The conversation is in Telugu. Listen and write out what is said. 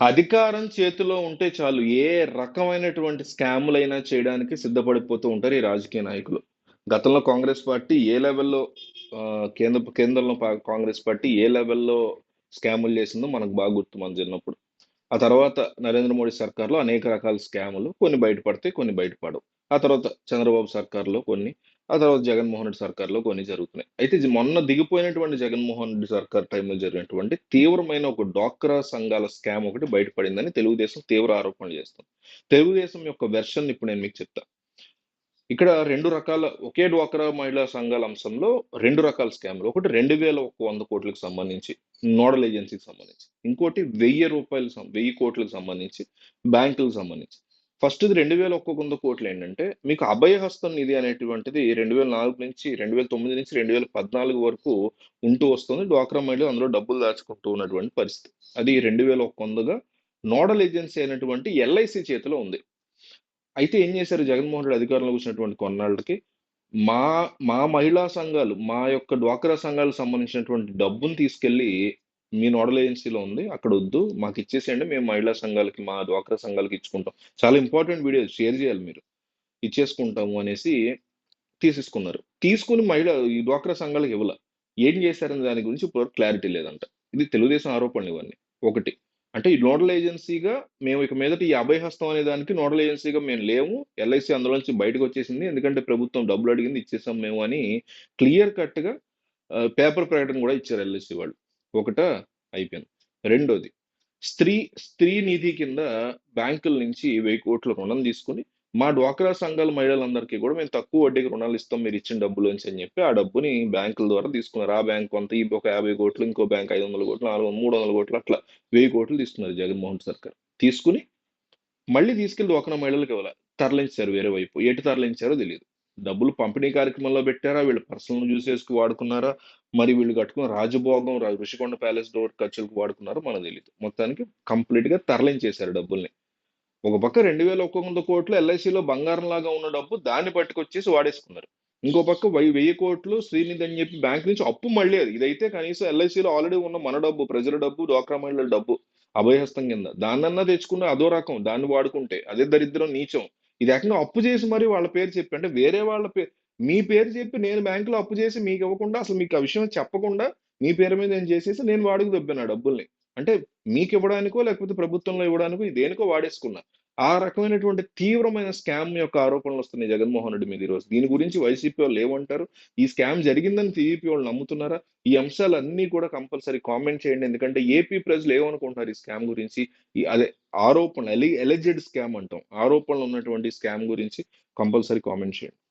అధికారం చేతిలో ఉంటే చాలు ఏ రకమైనటువంటి స్కాములైనా చేయడానికి సిద్ధపడిపోతూ ఉంటారు ఈ రాజకీయ నాయకులు. గతంలో కాంగ్రెస్ పార్టీ ఏ లెవెల్లో కేంద్ర కేంద్రంలో పా- కాంగ్రెస్ పార్టీ ఏ లెవెల్లో స్కాములు చేసిందో మనకు బాగా గుర్తు మన చిన్నప్పుడు ఆ తర్వాత నరేంద్ర మోడీ సర్కార్లో అనేక రకాల స్కాములు కొన్ని బయటపడతాయి కొన్ని బయటపడవు. ఆ తర్వాత చంద్రబాబు సర్కార్లో కొన్ని ఆ తర్వాత జగన్మోహన్ రెడ్డి సర్కార్లో కొన్ని జరుగుతున్నాయి. అయితే మొన్న దిగిపోయినటువంటి జగన్మోహన్ రెడ్డి సర్కార్ టైంలో జరిగినటువంటి తీవ్రమైన ఒక డాక్రా సంఘాల స్కామ్ ఒకటి బయటపడిందని తెలుగుదేశం తీవ్ర ఆరోపణలు చేస్తుంది. తెలుగుదేశం యొక్క వెర్షన్ ఇప్పుడు నేను మీకు చెప్తా. ఇక్కడ రెండు రకాల ఒకే డ్వాక్రా మహిళా సంఘాల అంశంలో రెండు రకాల స్కామ్లు. ఒకటి రెండు వేల ఒక వంద కోట్లకు సంబంధించి నోడల్ ఏజెన్సీకి సంబంధించి. ఇంకోటి వెయ్యి రూపాయలు వెయ్యి కోట్లకు సంబంధించి బ్యాంకులకు సంబంధించి. ఫస్ట్ది రెండు వేల ఒక్క వంద కోట్లు ఏంటంటే మీకు అభయహస్తం నిధి అనేటువంటిది రెండు వేల నాలుగు నుంచి రెండు వేల తొమ్మిది నుంచి రెండు వేల పద్నాలుగు వరకు ఉంటూ వస్తుంది. డ్వాక్రా మహిళలు అందులో డబ్బులు దాచుకుంటూ ఉన్నటువంటి పరిస్థితి. అది రెండు వేల ఒక్క వందగా నోడల్ ఏజెన్సీ అయినటువంటి ఎల్ఐసి చేతిలో ఉంది. అయితే ఏం చేశారు జగన్మోహన్ రెడ్డి అధికారంలో వచ్చినటువంటి కొన్నాళ్ళకి మా మా మహిళా సంఘాలు మా యొక్క డ్వాక్రా సంఘాలకు సంబంధించినటువంటి డబ్బును తీసుకెళ్ళి మీ నోడల్ ఏజెన్సీలో ఉంది అక్కడ వద్దు మాకు ఇచ్చేసేయండి మేము మహిళా సంఘాలకి మా డ్వాక్రా సంఘాలకి ఇచ్చుకుంటాం. చాలా ఇంపార్టెంట్ వీడియో షేర్ చేయాలి మీరు. ఇచ్చేసుకుంటాము అనేసి తీసేసుకున్నారు. తీసుకుని మహిళ ఈ డ్వాక్రా సంఘాలకు ఇవ్వాల. ఏం చేశారనే దాని గురించి ఇప్పుడు క్లారిటీ లేదంట. ఇది తెలుగుదేశం ఆరోపణలు ఇవన్నీ. ఒకటి. అంటే ఈ నోడల్ ఏజెన్సీగా మేము ఇక మీదట ఈ అభయహస్తం అనే దానికి నోడల్ ఏజెన్సీగా మేము లేము. ఎల్ఐసి అందులో నుంచి బయటకు వచ్చేసింది. ఎందుకంటే ప్రభుత్వం డబ్బులు అడిగింది ఇచ్చేసాం మేము అని క్లియర్ కట్గా పేపర్ ప్రకటన కూడా ఇచ్చారు ఎల్ఐసి వాళ్ళు. ఒకట అయిపోయింది. రెండోది స్త్రీ స్త్రీ నిధి కింద బ్యాంకుల నుంచి వెయ్యి కోట్ల రుణం తీసుకుని మా డ్వాక్రా సంఘాల మహిళలందరికీ కూడా మేము తక్కువ వడ్డీకి రుణాలు ఇస్తాం మీరు ఇచ్చిన డబ్బులు అని చెప్పి ఆ డబ్బుని బ్యాంకుల ద్వారా తీసుకున్నారు. ఆ బ్యాంక్ కొంత ఈ ఒక యాభై కోట్లు ఇంకో బ్యాంక్ ఐదు వందల కోట్లు నాలుగు మూడు వందల కోట్లు అట్లా వెయ్యి కోట్లు తీసుకున్నారు జగన్మోహన్ సర్కార్. తీసుకుని మళ్ళీ తీసుకెళ్ళి డ్వాక్రా మహిళలకు ఇవ్వాలి. తరలించారు వేరే వైపు. ఎటు తరలించారో తెలియదు డబ్బులు పంపిణీ కార్యక్రమంలో పెట్టారా? వీళ్ళు పర్సనల్ యూసేజ్కి వాడుకున్నారా? మరి వీళ్ళు కట్టుకున్న రాజభోగం ఋషికొండ ప్యాలెస్ డోర్ ఖర్చులకు వాడుకున్నారో మనకు తెలియదు మొత్తానికి కంప్లీట్గా తరలించేశారు డబ్బుల్ని. ఒక పక్క రెండు వేల ఒక్క వంద కోట్లు ఎల్ఐసిలో బంగారం లాగా ఉన్న డబ్బు దాన్ని పట్టుకొచ్చేసి వాడేసుకున్నారు. ఇంకో పక్క వెయ్యి వెయ్యి కోట్లు శ్రీనిధి అని చెప్పి బ్యాంక్ నుంచి అప్పు మళ్ళీ అది. ఇదైతే కనీసం ఎల్ఐసిలో ఆల్రెడీ ఉన్న మన డబ్బు ప్రజల డబ్బు డ్వాక్రా మహిళల డబ్బు అభయహస్తం కింద. దాన్నన్నా తెచ్చుకున్న అదో రకం. దాన్ని వాడుకుంటే అదే దరిద్రం నీచం. ఇది ఏకంగా అప్పు చేసి మరి వాళ్ళ పేరు చెప్పి అంటే వేరే వాళ్ళ పేరు మీ పేరు చెప్పి నేను బ్యాంకులో అప్పు చేసి మీకు ఇవ్వకుండా అసలు మీకు ఆ విషయం చెప్పకుండా మీ పేరు మీద నేను చేసేసి నేను వాడుకు దొబ్బాను ఆ డబ్బుల్ని. అంటే మీకు ఇవ్వడానికో లేకపోతే ప్రభుత్వంలో ఇవ్వడానికో దేనికో వాడేసుకున్నా. ఆ రకమైనటువంటి తీవ్రమైన స్కామ్ యొక్క ఆరోపణలు వస్తున్నాయి జగన్మోహన్ రెడ్డి మీద ఈరోజు. దీని గురించి వైసీపీ వాళ్ళు ఏమంటారు ఈ స్కామ్ జరిగిందని టీడీపీ వాళ్ళు నమ్ముతున్నారా? ఈ అంశాలన్నీ కూడా కంపల్సరీ కామెంట్ చేయండి. ఎందుకంటే ఏపీ ప్రజలు ఏమనుకుంటున్నారు ఈ స్కామ్ గురించి? ఈ అదే ఆరోపణ ఎలిజెడ్ స్కామ్ అంటాం. ఆరోపణలు ఉన్నటువంటి స్కామ్ గురించి కంపల్సరీ కామెంట్ చేయండి.